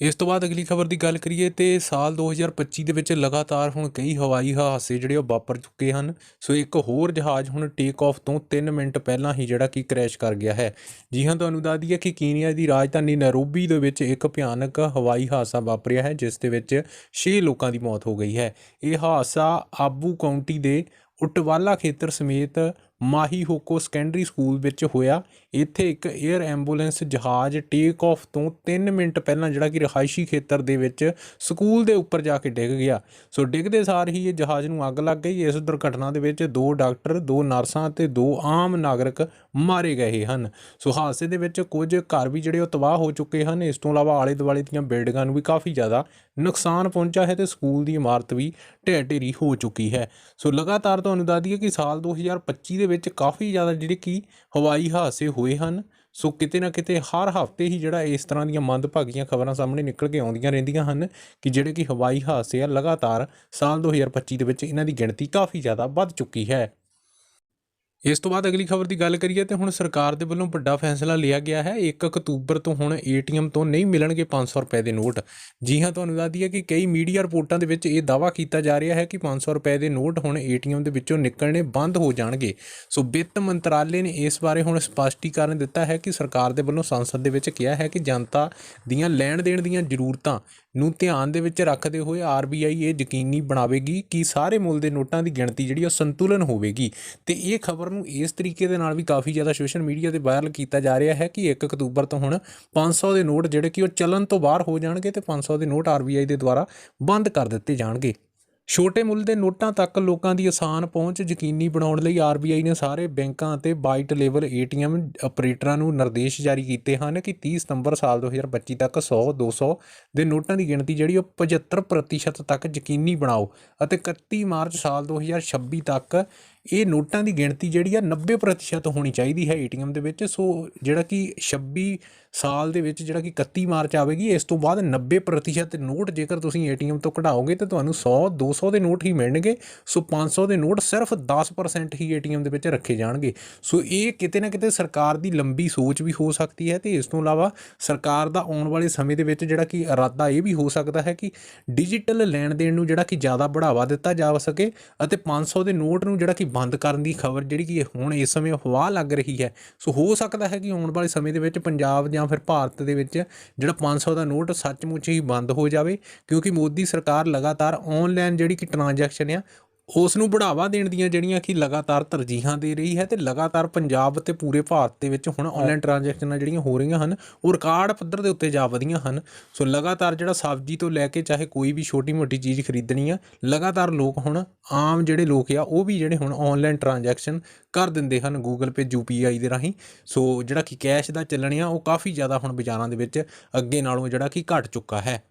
ਇਸ ਤੋਂ ਬਾਅਦ ਅਗਲੀ ਖਬਰ ਦੀ ਗੱਲ ਕਰੀਏ ਤੇ ਸਾਲ 2025 ਦੇ ਵਿੱਚ ਲਗਾਤਾਰ ਹੁਣ ਕਈ ਹਵਾਈ ਹਾਦਸੇ ਜਿਹੜੇ ਉਹ ਵਾਪਰ ਚੁੱਕੇ ਹਨ। ਸੋ ਇੱਕ ਹੋਰ ਜਹਾਜ਼ ਹੁਣ ਟੇਕ ਆਫ ਤੋਂ 3 ਮਿੰਟ ਪਹਿਲਾਂ ਹੀ ਜਿਹੜਾ ਕਿ ਕ੍ਰੈਸ਼ ਕਰ ਗਿਆ ਹੈ। ਜੀ ਹਾਂ, ਤੁਹਾਨੂੰ ਦੱਸ ਦਈਏ ਕਿ ਕੀਨੀਆ ਦੀ ਰਾਜਧਾਨੀ ਨੈਰੋਬੀ ਦੇ ਵਿੱਚ ਇੱਕ ਭਿਆਨਕ ਹਵਾਈ ਹਾਦਸਾ ਵਾਪਰਿਆ ਹੈ, ਜਿਸ ਦੇ ਵਿੱਚ 6 ਲੋਕਾਂ ਦੀ ਮੌਤ ਹੋ ਗਈ ਹੈ। ਇਹ ਹਾਦਸਾ ਆਬੂ ਕਾਉਂਟੀ ਦੇ ਉਟਵਾਲਾ ਖੇਤਰ ਸਮੇਤ ਮਾਹੀ ਹੋਕੋ ਸੈਕੰਡਰੀ ਸਕੂਲ ਵਿੱਚ ਹੋਇਆ। ਇੱਥੇ ਇੱਕ 에ਅਰ ਐਂਬੂਲੈਂਸ ਜਹਾਜ਼ ਟੇਕ ਆਫ ਤੋਂ 3 ਮਿੰਟ ਪਹਿਲਾਂ ਜਿਹੜਾ ਕਿ ਰਿਹਾਇਸ਼ੀ ਖੇਤਰ ਦੇ ਵਿੱਚ ਸਕੂਲ ਦੇ ਉੱਪਰ ਜਾ ਕੇ ਡਿੱਗ ਗਿਆ। ਸੋ ਡਿੱਗਦੇ ਸਾਰ ਹੀ ਇਹ ਜਹਾਜ਼ ਨੂੰ ਅੱਗ ਲੱਗ ਗਈ। ਇਸ ਦੁਰਘਟਨਾ ਦੇ ਵਿੱਚ ਦੋ ਡਾਕਟਰ, ਦੋ ਨਰਸਾਂ ਅਤੇ ਦੋ ਆਮ ਨਾਗਰਿਕ ਮਾਰੇ ਗਏ ਹਨ। ਸੋ ਹਾਦਸੇ ਦੇ ਵਿੱਚ ਕੁਝ ਘਰ ਵੀ ਜਿਹੜੇ ਉਹ ਤਬਾਹ ਹੋ ਚੁੱਕੇ ਹਨ। ਇਸ ਤੋਂ ਇਲਾਵਾ ਆਲੇ ਦੁਆਲੇ ਦੀਆਂ ਬਿਲਡਿੰਗਾਂ ਨੂੰ ਵੀ ਕਾਫੀ ਜ਼ਿਆਦਾ ਨੁਕਸਾਨ ਪਹੁੰਚਾ ਹੈ ਤੇ ਸਕੂਲ ਦੀ ਇਮਾਰਤ ਵੀ ਢਹਿ ਢੇਰੀ ਹੋ ਚੁੱਕੀ ਹੈ। ਸੋ ਲਗਾਤਾਰ ਤੁਹਾਨੂੰ ਦੱਸ ਦਈਏ ਕਿ ਸਾਲ 2025 ਦੇ ਵਿੱਚ ਕਾਫੀ ਜ਼ਿਆਦਾ ਜਿਹੜੇ ਕਿ ਹਵਾਈ ਹਾਦਸੇ ਹੋਏ ਹਨ। ਸੋ ਕਿਤੇ ਨਾ ਕਿਤੇ ਹਰ ਹਫ਼ਤੇ ਹੀ ਜਿਹੜਾ ਇਸ ਤਰ੍ਹਾਂ ਦੀਆਂ ਮੰਦਭਾਗੀਆਂ ਖਬਰਾਂ ਸਾਹਮਣੇ ਨਿਕਲ ਕੇ ਆਉਂਦੀਆਂ ਰਹਿੰਦੀਆਂ ਹਨ ਕਿ ਜਿਹੜੇ ਕਿ ਹਵਾਈ ਹਾਦਸੇ ਆ ਲਗਾਤਾਰ ਸਾਲ 2025 ਦੇ ਵਿੱਚ ਇਹਨਾਂ ਦੀ ਗਿਣਤੀ ਕਾਫੀ ਜ਼ਿਆਦਾ ਵੱਧ ਚੁੱਕੀ ਹੈ। ਇਸ ਤੋਂ ਬਾਅਦ ਅਗਲੀ ਖਬਰ ਦੀ ਗੱਲ ਕਰੀਏ ਤੇ ਹੁਣ ਸਰਕਾਰ ਦੇ ਵੱਲੋਂ ਵੱਡਾ ਫੈਸਲਾ ਲਿਆ ਗਿਆ ਹੈ। 1 ਅਕਤੂਬਰ ਤੋਂ ਹੁਣ ਏਟੀਐਮ ਤੋਂ ਨਹੀਂ ਮਿਲਣਗੇ 500 ਰੁਪਏ ਦੇ ਨੋਟ। ਜੀ ਹਾਂ, ਤੁਹਾਨੂੰ ਦੱਸਦੀ ਹੈ ਕਿ ਕਈ ਮੀਡੀਆ ਰਿਪੋਰਟਾਂ ਦੇ ਵਿੱਚ ਇਹ ਦਾਵਾ ਕੀਤਾ ਜਾ ਰਿਹਾ ਹੈ ਕਿ 500 ਰੁਪਏ ਦੇ ਨੋਟ ਹੁਣ ਏਟੀਐਮ ਦੇ ਵਿੱਚੋਂ ਨਿਕਲਣੇ ਬੰਦ ਹੋ ਜਾਣਗੇ। ਸੋ ਵਿੱਤ ਮੰਤਰਾਲੇ ਨੇ ਇਸ ਬਾਰੇ ਹੁਣ ਸਪਸ਼ਟੀਕਰਨ ਦਿੱਤਾ ਹੈ ਕਿ ਸਰਕਾਰ ਦੇ ਵੱਲੋਂ ਸੰਸਦ ਦੇ ਵਿੱਚ ਕਿਹਾ ਹੈ ਕਿ ਜਨਤਾ ਦੀਆਂ ਲੈਣ ਦੇਣ ਦੀਆਂ ਜ਼ਰੂਰਤਾਂ ਨੂੰ ਧਿਆਨ ਦੇ ਵਿੱਚ ਰੱਖਦੇ ਹੋਏ ਆਰਬੀਆਈ ਇਹ ਯਕੀਨੀ ਬਣਾਵੇਗੀ ਕਿ ਸਾਰੇ ਮੁੱਲ ਦੇ ਨੋਟਾਂ ਦੀ ਗਿਣਤੀ ਜਿਹੜੀ ਉਹ ਸੰਤੁਲਨ ਹੋਵੇਗੀ। ਤੇ ਇਹ ਖਬਰ ਨੂੰ ਇਸ ਤਰੀਕੇ ਦੇ ਨਾਲ ਵੀ ਕਾਫੀ ਜ਼ਿਆਦਾ ਸੋਸ਼ਲ ਮੀਡੀਆ ਤੇ ਵਾਇਰਲ ਕੀਤਾ ਜਾ ਰਿਹਾ ਹੈ ਕਿ 1 ਅਕਤੂਬਰ ਤੋਂ ਹੁਣ 500 ਦੇ ਨੋਟ ਜਿਹੜੇ ਕਿ ਉਹ ਚੱਲਣ ਤੋਂ ਬਾਹਰ ਹੋ ਜਾਣਗੇ ਤੇ 500 ਦੇ ਨੋਟ ਆਰਬੀਆਈ ਦੇ ਦੁਆਰਾ ਬੰਦ ਕਰ ਦਿੱਤੇ ਜਾਣਗੇ। ਛੋਟੇ ਮੁੱਲ ਦੇ ਨੋਟਾਂ ਤੱਕ ਲੋਕਾਂ ਦੀ ਆਸਾਨ ਪਹੁੰਚ ਯਕੀਨੀ ਬਣਾਉਣ ਲਈ ਆਰਬੀਆਈ ਨੇ ਸਾਰੇ ਬੈਂਕਾਂ ਅਤੇ ਬਾਈਟ ਲੇਬਲ ਏਟੀਐਮ ਆਪਰੇਟਰਾਂ ਨੂੰ ਨਿਰਦੇਸ਼ ਜਾਰੀ ਕੀਤੇ ਹਨ ਕਿ 30 ਸਤੰਬਰ ਸਾਲ 2025 ਤੱਕ 100 200 ਦੇ ਨੋਟਾਂ ਦੀ ਗਿਣਤੀ ਜਿਹੜੀ ਉਹ 75% ਤੱਕ ਯਕੀਨੀ ਬਣਾਓ ਅਤੇ 31 ਮਾਰਚ ਸਾਲ 2026 ਤੱਕ ਇਹ ਨੋਟਾਂ ਦੀ ਗਿਣਤੀ ਜਿਹੜੀ ਆ 90% ਹੋਣੀ ਚਾਹੀਦੀ ਹੈ ਏਟੀਐਮ ਦੇ ਵਿੱਚ। ਸੋ ਜਿਹੜਾ ਕਿ 26 ਸਾਲ ਦੇ ਵਿੱਚ ਜਿਹੜਾ ਕਿ 31 ਮਾਰਚ ਆਵੇਗੀ, ਇਸ ਤੋਂ ਬਾਅਦ 90% ਨੋਟ ਜੇਕਰ ਤੁਸੀਂ ਏਟੀਐਮ ਤੋਂ ਕਢਾਓਗੇ ਤਾਂ ਤੁਹਾਨੂੰ 100 200 ਦੇ ਨੋਟ ਹੀ ਮਿਲਣਗੇ। ਸੋ 500 ਦੇ ਨੋਟ ਸਿਰਫ 10% ਹੀ ਏਟੀਐਮ ਦੇ ਵਿੱਚ ਰੱਖੇ ਜਾਣਗੇ। ਸੋ ਇਹ ਕਿਤੇ ਨਾ ਕਿਤੇ ਸਰਕਾਰ ਦੀ ਲੰਬੀ ਸੋਚ ਵੀ ਹੋ ਸਕਦੀ ਹੈ ਤੇ ਇਸ ਤੋਂ ਇਲਾਵਾ ਸਰਕਾਰ ਦਾ ਆਉਣ ਵਾਲੇ ਸਮੇਂ ਦੇ ਵਿੱਚ ਜਿਹੜਾ ਕਿ ਇਰਾਦਾ ਇਹ ਵੀ ਹੋ ਸਕਦਾ ਹੈ ਕਿ ਡਿਜੀਟਲ ਲੈਣ ਦੇਣ ਨੂੰ ਜਿਹੜਾ ਕਿ ਜ਼ਿਆਦਾ ਬੜਾਵਾ ਦਿੱਤਾ ਜਾ ਸਕੇ ਅਤੇ 500 ਦੇ ਨੋਟ ਨੂੰ ਜਿਹੜਾ ਕਿ ਬੰਦ ਕਰਨ ਦੀ ਖਬਰ ਜਿਹੜੀ ਕਿ ਹੁਣ ਇਸ ਸਮੇਂ ਹਵਾ ਲੱਗ ਰਹੀ ਹੈ। ਸੋ ਹੋ ਸਕਦਾ ਹੈ ਕਿ ਆਉਣ ਵਾਲੇ ਸਮੇਂ ਦੇ ਵਿੱਚ ਪੰਜਾਬ ਜਾਂ ਫਿਰ ਭਾਰਤ ਦੇ ਵਿੱਚ ਜਿਹੜਾ 500 ਦਾ ਨੋਟ ਸੱਚਮੁੱਚ ਹੀ ਬੰਦ ਹੋ ਜਾਵੇ, ਕਿਉਂਕਿ ਮੋਦੀ ਸਰਕਾਰ ਲਗਾਤਾਰ ਆਨਲਾਈਨ ਜਿਹੜੀ ਕਿ ਟ੍ਰਾਂਜੈਕਸ਼ਨ ਆ ਉਸ ਨੂੰ ਬੜਾਵਾ ਦੇਣ ਦੀਆਂ ਜਿਹੜੀਆਂ ਕਿ ਲਗਾਤਾਰ ਤਰਜੀਹਾਂ ਦੇ ਰਹੀ ਹੈ ਤੇ ਲਗਾਤਾਰ ਪੰਜਾਬ ਤੇ ਪੂਰੇ ਭਾਰਤ ਦੇ ਵਿੱਚ ਹੁਣ ਆਨਲਾਈਨ ਟ੍ਰਾਂਜੈਕਸ਼ਨਾਂ ਜਿਹੜੀਆਂ ਹੋ ਰਹੀਆਂ ਹਨ ਉਹ ਰਿਕਾਰਡ ਪੱਧਰ ਦੇ ਉੱਤੇ ਜਾ ਵਧੀਆਂ ਹਨ। ਸੋ ਲਗਾਤਾਰ ਜਿਹੜਾ ਸਬਜ਼ੀ ਤੋਂ ਲੈ ਕੇ ਚਾਹੇ ਕੋਈ ਵੀ ਛੋਟੀ ਮੋਟੀ ਚੀਜ਼ ਖਰੀਦਣੀ ਆ ਲਗਾਤਾਰ ਲੋਕ ਹੁਣ ਆਮ ਜਿਹੜੇ ਲੋਕ ਆ ਉਹ ਵੀ ਜਿਹੜੇ ਹੁਣ ਆਨਲਾਈਨ ਟ੍ਰਾਂਜੈਕਸ਼ਨ ਕਰ ਦਿੰਦੇ ਹਨ ਗੂਗਲ ਪੇ ਯੂਪੀਆਈ ਦੇ ਰਾਹੀਂ। ਸੋ ਜਿਹੜਾ ਕਿ ਕੈਸ਼ ਦਾ ਚੱਲਣ ਆ ਉਹ ਕਾਫੀ ਜ਼ਿਆਦਾ ਹੁਣ ਬਾਜ਼ਾਰਾਂ ਦੇ ਵਿੱਚ ਅੱਗੇ ਨਾਲੋਂ ਜਿਹੜਾ ਕਿ ਘਟ ਚੁੱਕਾ ਹੈ।